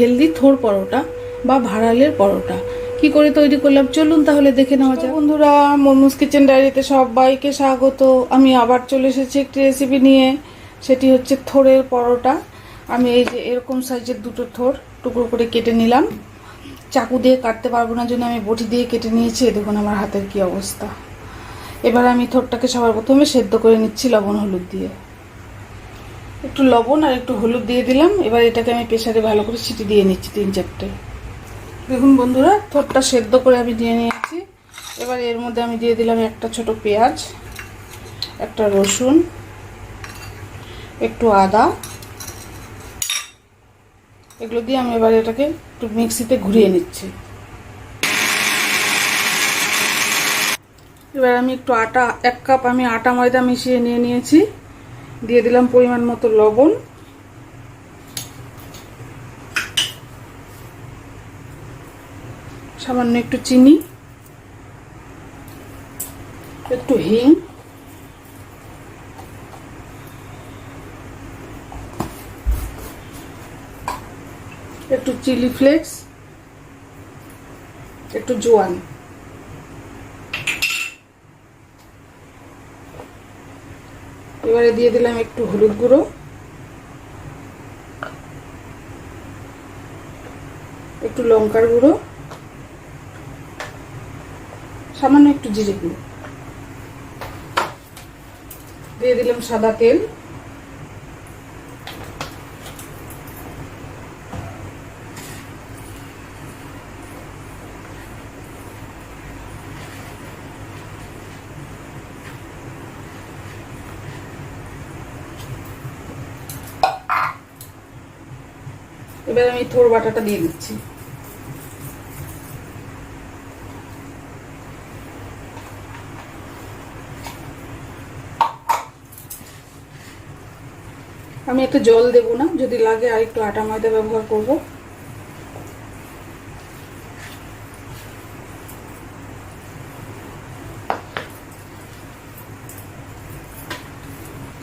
Healthy থোর পরোটা বা ভাড়ালের পরোটা। কি করে তৈরি করলাম? চলুন তাহলে দেখে নেওয়া যাক। বন্ধুরা, মোমোস কিচেন ডায়েরিতে সবাইকে স্বাগত। আমি আবার চলে এসেছি একটি রেসিপি নিয়ে। সেটি হচ্ছে থোরের পরোটা। আমি এই যে এরকম সাইজের দুটো থোর টুকরো করে কেটে নিলাম। চাকু দিয়ে কাটতে পারব না জন্য আমি বটি দিয়ে কেটে নিয়েছি। দেখুন আমার হাতের কি অবস্থা। এবার আমি থোরটাকে সবার প্রথমে সেদ্ধ করে নিচ্ছি লবণ হলুদ দিয়ে। একটু লবণ আর একটু হলুদ দিয়ে দিলাম। এবার এটাকে আমি প্রেসারে ভালো করে সিটি দিয়ে নিচ্ছি তিন চারটে। দেখুন বন্ধুরা থোরটা সেদ্ধ করে আমি দিয়ে নিয়েছি। এবার এর মধ্যে আমি দিয়ে দিলাম একটা ছোট পেঁয়াজ, একটা রসুন, একটু আদা। এগুলো দিয়ে আমি এবার এটাকে একটু মিক্সিতে ঘুরিয়ে নিচ্ছি। এবার আমি একটু আটা, এক কাপ আমি আটা ময়দা মিশিয়ে নিয়ে নিয়েছি। দিয়ে দিলাম পরিমাণ মতো লবণ। সামান্য একটু চিনি, একটু হিং। একটু চিলি ফ্লেক্স, একটু জোয়ান। এবারে দিয়ে দিলাম একটু হলুদ গুঁড়ো। একটু লঙ্কার গুঁড়ো। সামান্য একটু জিরে গুঁড়ো। দিয়ে দিলাম সাদা তেল। এবার আমি থোর বাটাটা দিয়ে দিচ্ছি। আমি একটু জল দেব না, যদি লাগে আর একটু আটা ময়দা ব্যবহার করব।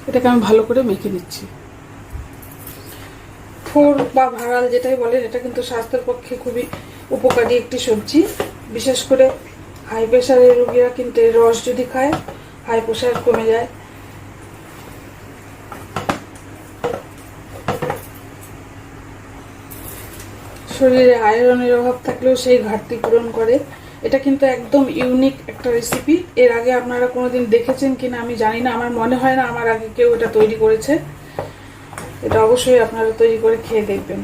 এটাকে আমি ভালো করে মেখে নিচ্ছি। বা ভাড়াল যেটাই বলেন, এটা কিন্তু স্বাস্থ্যের পক্ষে খুবই উপকারী একটি সবজি। বিশেষ করে হাই প্রেশারের রোগীরা কিন্তু এর রস যদি খায় হাই প্রেশার কমে যায়। শরীরে আয়রনের অভাব থাকলেও সেই ঘাটতি পূরণ করে। এটা কিন্তু একদম ইউনিক একটা রেসিপি এর আগে আপনারা কোনোদিন দেখেছেন কিনা আমি জানি না, আমার মনে হয় না, আমার আগে কেউ এটা তৈরি করেছে। এটা অবশ্যই আপনারা তৈরি করে খেয়ে দেখবেন।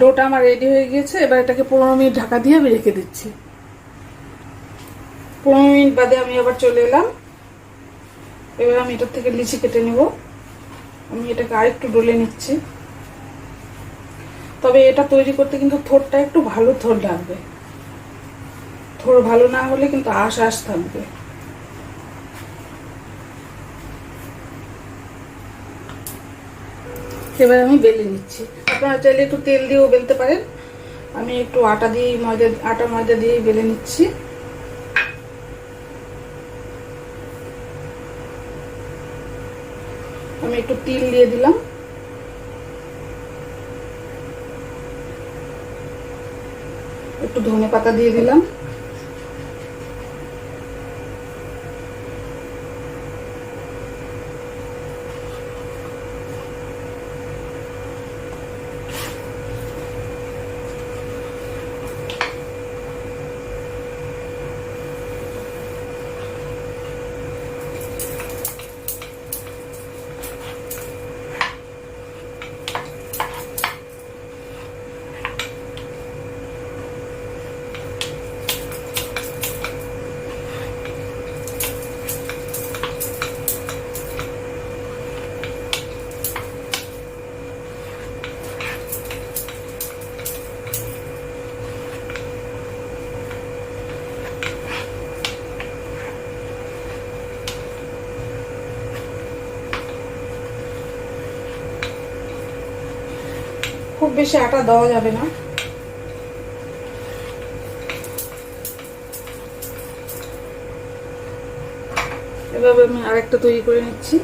ডোটা আমার রেডি হয়ে গিয়েছে, এবার এটাকে পনেরো মিনিট ঢাকা দিয়ে আমি রেখে দিচ্ছি। পনেরো মিনিট বাদে আমি আবার চলে এলাম। এবার আমি এটার থেকে লিচি কেটে নেব। আমি এটাকে আরেকটু ডলে নিচ্ছি। তবে এটা তৈরি করতে কিন্তু থোরটা একটু ভালো থোর লাগবে। থোর ভালো না হলে কিন্তু আশ আশ থাকবে। এবার আমি বেলে নিচ্ছি। আপনারা চাইলে একটু তেল দিয়েও বেলতে পারেন। আমি একটু আটা দিয়ে ময়দা, আটা ময়দা দিয়ে বেলে নিচ্ছি। আমি একটু তিল দিয়ে দিলাম। একটু ধনে পাতা দিয়ে দিলাম। খুব বেশি আটা দেওয়া যাবে না। এভাবে আমি আরেকটা তৈরি করে নিচ্ছি।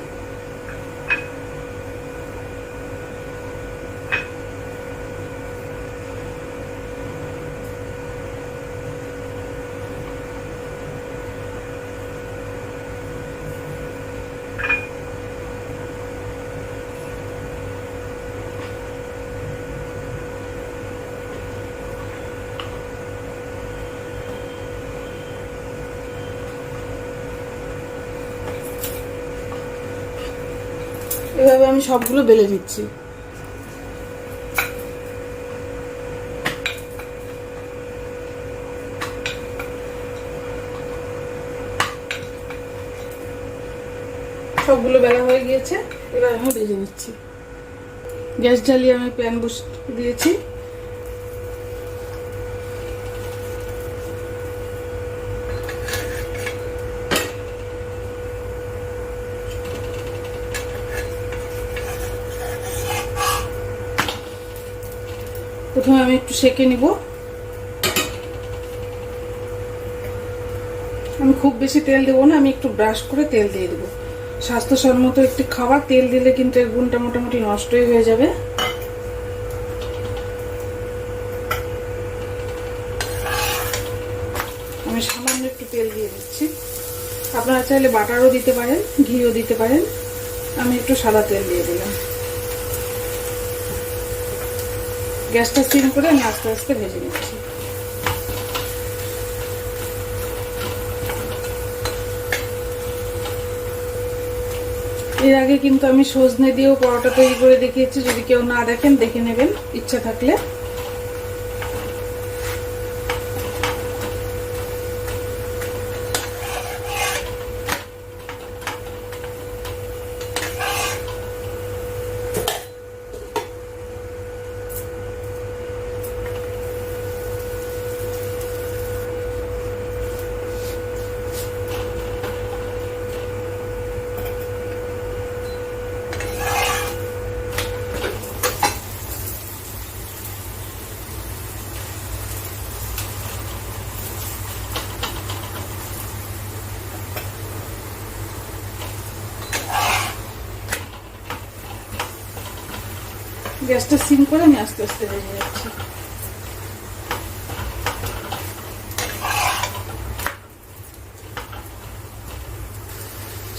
এভাবে আমি সবগুলো বেলে দিচ্ছি সবগুলো বেলা হয়ে গিয়েছে, এবার আমি বেজে নিচ্ছি। গ্যাস জ্বালিয়ে আমি প্যান বস দিয়েছি। প্রথমে আমি একটু সেকে নিব। আমি খুব বেশি তেল দেবো না, আমি একটু ব্রাশ করে তেল দিয়ে দেবো। স্বাস্থ্যসম্মত একটি খাবার, তেল দিলে কিন্তু এর গুণটা মোটামুটি নষ্টই হয়ে যাবে। আমি সামান্য একটু তেল দিয়ে দিচ্ছি। আপনারা চাইলে বাটারও দিতে পারেন, ঘিও দিতে পারেন। আমি একটু সাদা তেল দিয়ে দিলাম। গ্যাসটা সিম করে আমি আস্তে আস্তে ভেজে নিচ্ছি। এর আগে কিন্তু আমি সজনে দিয়েও পরোটা তৈরি করে দেখিয়েছি, যদি কেউ না দেখেন, দেখে নেবেন, ইচ্ছা থাকলে। গ্যাসটা সিম করে আমি আস্তে আস্তে ভেজে যাচ্ছি।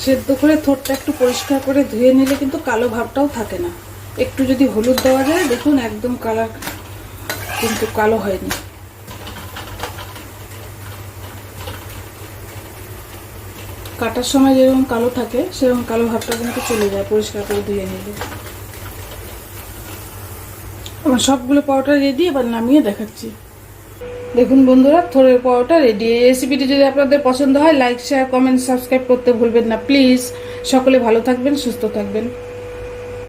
সেদ্ধ করে থোরটা একটু পরিষ্কার করে ধুয়ে নিলে কিন্তু কালো ভাবটাও থাকে না। একটু যদি হলুদ দেওয়া যায়, দেখুন একদম কালার কিন্তু কালো হয়নি। কাটার সময় যেরকম কালো থাকে, সেরকম কালো ভাবটা কিন্তু চলে যায় পরিষ্কার করে ধুয়ে নিলে। আমার সবগুলো পাউডার রেডি এবার নামিয়ে দেখাচ্ছি। দেখুন বন্ধুরা, থোড়ের পাউডার রেডি এই রেসিপিটি যদি আপনাদের পছন্দ হয় লাইক শেয়ার কমেন্ট সাবস্ক্রাইব করতে ভুলবেন না প্লিজ সকলে ভালো থাকবেন, সুস্থ থাকবেন।